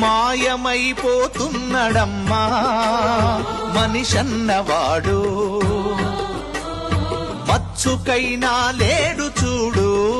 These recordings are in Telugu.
మాయమైపోతున్నడమ్మా. మనిషన్నవాడు. మచ్చుకైనా లేడు చూడు.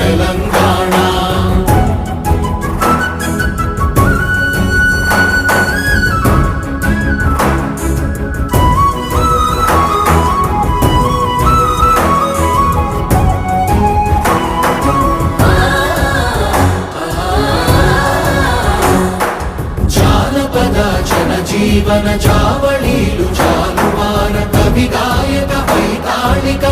జీవన చావళీలు చాలు చాలువార కవి గాయక వైతాళిక